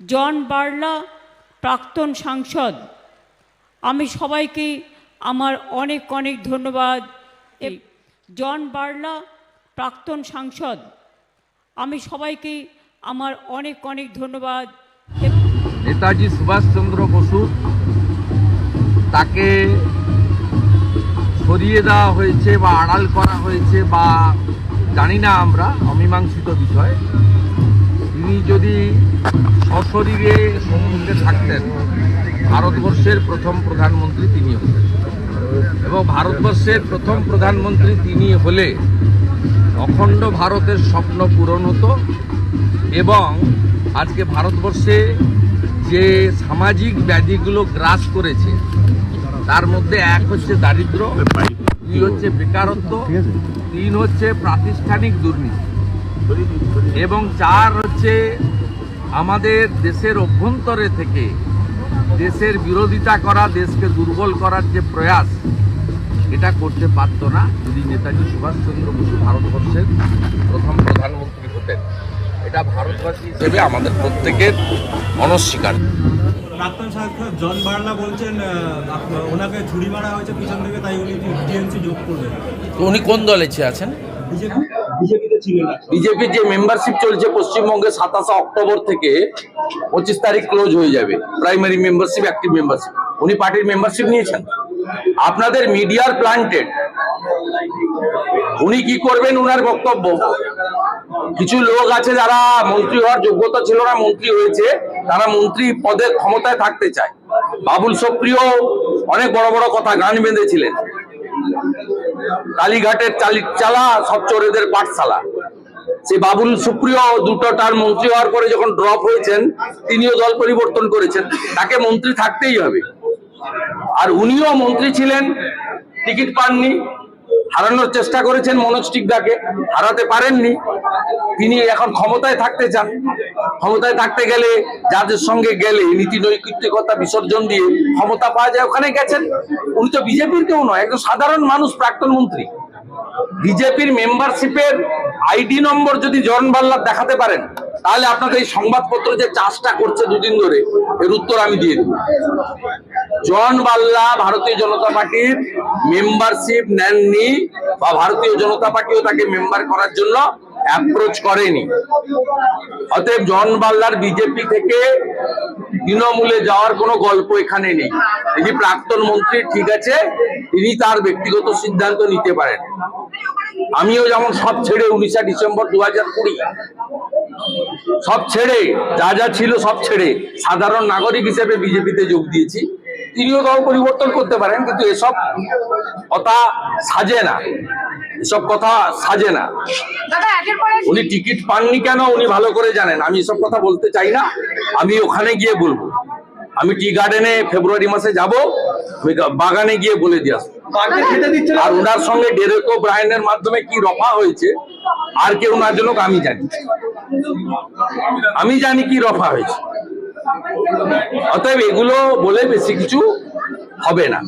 জন বার্লা প্রাক্তন সাংসদ। আমি সবাইকে আমার অনেক অনেক ধন্যবাদ। জন বার্লা প্রাক্তন সাংসদ। আমি সবাইকে আমার অনেক অনেক ধন্যবাদ। নেতাজি সুভাষচন্দ্র বসু তাকে সরিয়ে দেওয়া হয়েছে বা আড়াল করা হয়েছে বা জানি না আমরা, অমীমাংসিত বিষয়। তিনি যদি সশরীরে সম্মুখে থাকতেন, ভারতবর্ষের প্রথম প্রধানমন্ত্রী তিনি হতেন এবং ভারতবর্ষের প্রথম প্রধানমন্ত্রী তিনি হলে অখণ্ড ভারতের স্বপ্ন পূরণ হতো এবং আজকে ভারতবর্ষে যে সামাজিক ব্যাধিগুলো গ্রাস করেছে, তার মধ্যে এক হচ্ছে দারিদ্র, দুই হচ্ছে বেকারত্ব, তিন হচ্ছে প্রাতিষ্ঠানিক দুর্নীতি। এবং চার হচ্ছে আমাদের দেশের অভ্যন্তরে থেকে দেশের বিরোধিতা করা দেশকে দুর্বল করার যে প্রয়াস এটা করতে পারত না যদি নেতাজি সুভাষচন্দ্র বসু ভারতবর্ষের প্রথম প্রধানমন্ত্রী হতেন। এটা ভারতবাসী হিসেবে আমাদের প্রত্যেকের অনস্বীকার। প্রাক্তন সাংসদ জন বার্লা বলছেন ওনাকে ছুরি মারা হয়েছে পিছন থেকে তাই উনি টিএমসি যোগ করবেন তো উনি কোন দলে আছেন? বিজেপি বিজেপির যে মেম্বারশিপ চলছে পশ্চিমবঙ্গে সাতাশে অক্টোবর থেকে পঁচিশ তারিখ ক্লোজ হয়ে যাবে প্রাইমারি মেম্বারশিপ অ্যাক্টিভ মেম্বারশিপ উনি পার্টির মেম্বারশিপ নিয়েছেন। আপনাদের মিডিয়ার প্লান্টেড উনি কি করবেন উনার বক্তব্য? কিছু লোক আছে যারা মন্ত্রী হওয়ার যোগ্যতা ছিল না, মন্ত্রী হয়েছে, তারা মন্ত্রী পদে ক্ষমতায় থাকতে চায়। বাবুল সুপ্রিয় অনেক বড় বড় কথা গান বেঁধেছিলেন। কালীঘাটের চালি সব চোরেদের পাঠশালা। সেই বাবুল সুপ্রিয় দুটো তার মন্ত্রী হওয়ার পরে যখন ড্রপ হয়েছেন, তিনিও দল পরিবর্তন করেছেন। তাকে মন্ত্রী থাকতেই হবে। আর উনিও মন্ত্রী ছিলেন, টিকিট পাননি। হারানোর চেষ্টা করেছেন মনোজ টিকদাকে, হারাতে পারেননি। তিনি এখন ক্ষমতায় থাকতে চান। ক্ষমতায় থাকতে গেলে যাদের সঙ্গে গেলে নীতি নৈতিকতা বিসর্জন দিয়ে ক্ষমতা পাওয়া যায়। ওখানে গেছেন। উনি তো বিজেপির কেউ নয়, একজন সাধারণ মানুষ, প্রাক্তন মন্ত্রী। বিজেপির মেম্বারশিপের আইডি নম্বর যদি জন বাল্লার দেখাতে পারেন, তাহলে আপনাকে এই সংবাদপত্র যে চাষটা করছে দুদিন ধরে, এর উত্তর আমি দিয়ে দেবো। জন বাল্লা ভারতীয় জনতা পার্টির মেম্বারশিপ নেননি বা ভারতীয় জনতা পার্টিও তাকে মেম্বার করার জন্য অ্যাপ্রোচ করেনি। অতএব জন বাল্লার বিজেপি থেকে তৃণমূলে যাওয়ার কোনো গল্প এখানে নেই। তিনি প্রাক্তন মন্ত্রী ঠিক আছে, তিনি তার ব্যক্তিগত সিদ্ধান্ত নিতে পারেন। আমিও যেমন সব ছেড়ে উনিশে ডিসেম্বর দু হাজার কুড়ি, সব ছেড়ে, যা যা ছিল সব ছেড়ে, সাধারণ নাগরিক হিসেবে বিজেপিতে যোগ দিয়েছি। তিনিও দল পরিবর্তন করতে পারেন কিন্তু এসব কথা সাজে না। এসব কথা সাজে না। উনি টিকিট পাননি কেন উনি ভালো করে জানেন। আমি এসব কথা বলতে চাই না আমি ওখানে গিয়ে বলব। আমি টি গার্ডেনে ফেব্রুয়ারি মাসে যাব বাগানে গিয়ে বলে দিয়ে আসব। আর ওনার সঙ্গে ডেরেকো ব্রায়নের মাধ্যমে কি রফা হয়েছে আর কেউ না জানুক আমি জানি। আমি জানি কি রফা হয়েছে। অতএব এগুলো বলে বেশি কিছু হবে না।